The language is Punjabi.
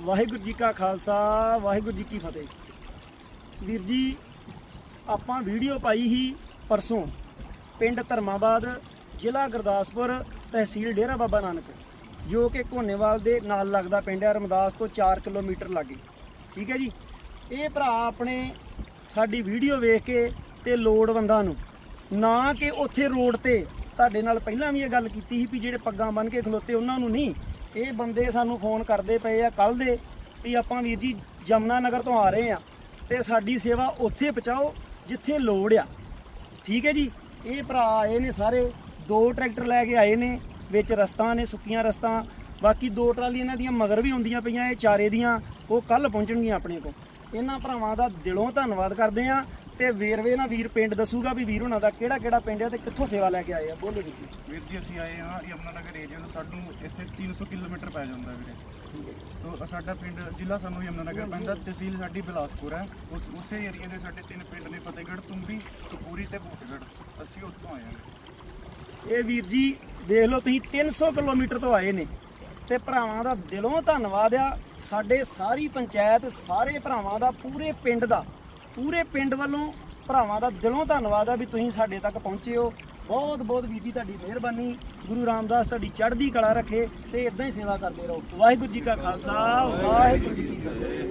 ਵਾਹਿਗੁਰੂ ਜੀ ਕਾ ਖਾਲਸਾ, ਵਾਹਿਗੁਰੂ ਜੀ ਕੀ ਫਤਿਹ। ਵੀਰ ਜੀ, ਆਪਾਂ ਵੀਡੀਓ ਪਾਈ ਸੀ ਪਰਸੋਂ ਪਿੰਡ ਧਰਮਾਬਾਦ, ਜ਼ਿਲ੍ਹਾ ਗੁਰਦਾਸਪੁਰ ਤਹਿਸੀਲ ਡੇਰਾ ਬਾਬਾ ਨਾਨਕ, ਜੋ ਕਿ ਘੋਨੇਵਾਲ ਦੇ ਨਾਲ ਲੱਗਦਾ ਪਿੰਡ ਹੈ, ਰਮਦਾਸ ਤੋਂ 4 ਕਿਲੋਮੀਟਰ ਲਾਗੇ। ਠੀਕ ਹੈ ਜੀ? ਇਹ ਭਰਾ ਆਪਣੇ ਸਾਡੀ ਵੀਡੀਓ ਵੇਖ ਕੇ ਤੇ ਲੋੜਵੰਦਾਂ ਨੂੰ, ਨਾ ਕਿ ਉੱਥੇ ਰੋਡ ਤੇ, ਤੁਹਾਡੇ ਨਾਲ ਪਹਿਲਾਂ ਵੀ ਇਹ ਗੱਲ ਕੀਤੀ ਸੀ ਵੀ ਜਿਹੜੇ ਪੱਗਾਂ ਬੰਨ ਕੇ ਖਲੋਤੇ, ਉਹਨਾਂ ਨੂੰ ਨਹੀਂ। ਇਹ ਬੰਦੇ ਸਾਨੂੰ ਫੋਨ ਕਰਦੇ ਪਏ ਆ ਕੱਲ ਦੇ ਵੀ ਆਪਾਂ ਵੀਰ ਜੀ ਜਮਨਾ ਨਗਰ ਤੋਂ ਆ ਰਹੇ ਆ ਤੇ ਸਾਡੀ ਸੇਵਾ ਉੱਥੇ ਪਹੁੰਚਾਓ ਜਿੱਥੇ ਲੋੜ ਆ। ਠੀਕ ਹੈ ਜੀ? ਇਹ ਭਰਾ ਆਏ ਨੇ ਸਾਰੇ, ਦੋ ਟਰੈਕਟਰ ਲੈ ਕੇ ਆਏ ਨੇ, ਵਿੱਚ ਰਸਤਾਂ ਨੇ, ਸੁੱਕੀਆਂ ਰਸਤਾਂ, ਬਾਕੀ ਦੋ ਟਰਾਲੀ ਇਹਨਾਂ ਦੀਆਂ ਮਗਰ ਵੀ ਹੁੰਦੀਆਂ ਪਈਆਂ, ਇਹ ਚਾਰੇ ਦੀਆਂ, ਉਹ ਕੱਲ ਪਹੁੰਚਣਗੀਆਂ ਆਪਣੇ ਕੋਲ। ਇਹਨਾਂ ਭਰਾਵਾਂ ਦਾ ਦਿਲੋਂ ਧੰਨਵਾਦ ਕਰਦੇ ਆ। ਤੇ ਵੇਰਵੇ ਨਾਲ ਵੀਰ ਪਿੰਡ ਦੱਸੂਗਾ ਵੀ ਵੀਰ ਉਹਨਾਂ ਦਾ ਕਿਹੜਾ ਕਿਹੜਾ ਪਿੰਡ ਆ ਤੇ ਕਿੱਥੋਂ ਸੇਵਾ ਲੈ ਕੇ ਆਏ ਆ ਬੋਲੋ ਜੀ। ਵੀਰ ਜੀ ਅਸੀਂ ਆਏ ਹਾਂ ਯਮਨਾ ਨਗਰ ਏਰੀਆ ਤੋਂ। ਸਾਨੂੰ ਇੱਥੇ 300 ਕਿਲੋਮੀਟਰ ਪੈ ਜਾਂਦਾ ਵੀਰੇ। ਤੋਂ ਸਾਡਾ ਪਿੰਡ ਜ਼ਿਲ੍ਹਾ ਸਾਨੂੰ ਯਮਨਾ ਨਗਰ ਪੈਂਦਾ ਤਹਿਸੀਲ ਸਾਡੀ ਬਿਲਾਸਪੁਰ ਹੈ। ਉਸ ਉਸੇ ਏਰੀਆ ਦੇ ਸਾਡੇ ਤਿੰਨ ਪਿੰਡ ਨੇ ਫਤਿਹਗੜ੍ਹ ਤੁੰਬੀ ਕਪੂਰੀ ਤੇ ਬੂਟਗੜ੍ਹ। ਅਸੀਂ ਉੱਥੋਂ ਆਏ ਹਾਂ। ਇਹ ਵੀਰ ਜੀ ਦੇਖ ਲਓ ਤੁਸੀਂ 300 ਕਿਲੋਮੀਟਰ ਤੋਂ ਆਏ ਨੇ। ਤੇ ਭਰਾਵਾਂ ਦਾ ਦਿਲੋਂ ਧੰਨਵਾਦ ਆ। ਸਾਡੇ ਸਾਰੀ ਪੰਚਾਇਤ ਸਾਰੇ ਭਰਾਵਾਂ ਦਾ ਪੂਰੇ ਪਿੰਡ ਦਾ ਪੂਰੇ ਪਿੰਡ ਵੱਲੋਂ ਭਰਾਵਾਂ ਦਾ ਦਿਲੋਂ ਧੰਨਵਾਦ ਆ ਵੀ ਤੁਸੀਂ ਸਾਡੇ ਤੱਕ ਪਹੁੰਚੇ ਹੋ। ਬਹੁਤ ਬਹੁਤ ਵੀਦੀ ਤੁਹਾਡੀ ਮਿਹਰਬਾਨੀ। ਗੁਰੂ ਰਾਮਦਾਸ ਤੁਹਾਡੀ ਚੜ੍ਹਦੀ ਕਲਾ ਰੱਖੇ ਤੇ ਇਦਾਂ ਹੀ ਸੇਵਾ ਕਰਦੇ ਰਹੋ। ਵਾਹਿਗੁਰੂ ਜੀ ਕਾ ਖਾਲਸਾ, ਵਾਹਿਗੁਰੂ ਜੀ ਕੀ ਫਤਿਹ।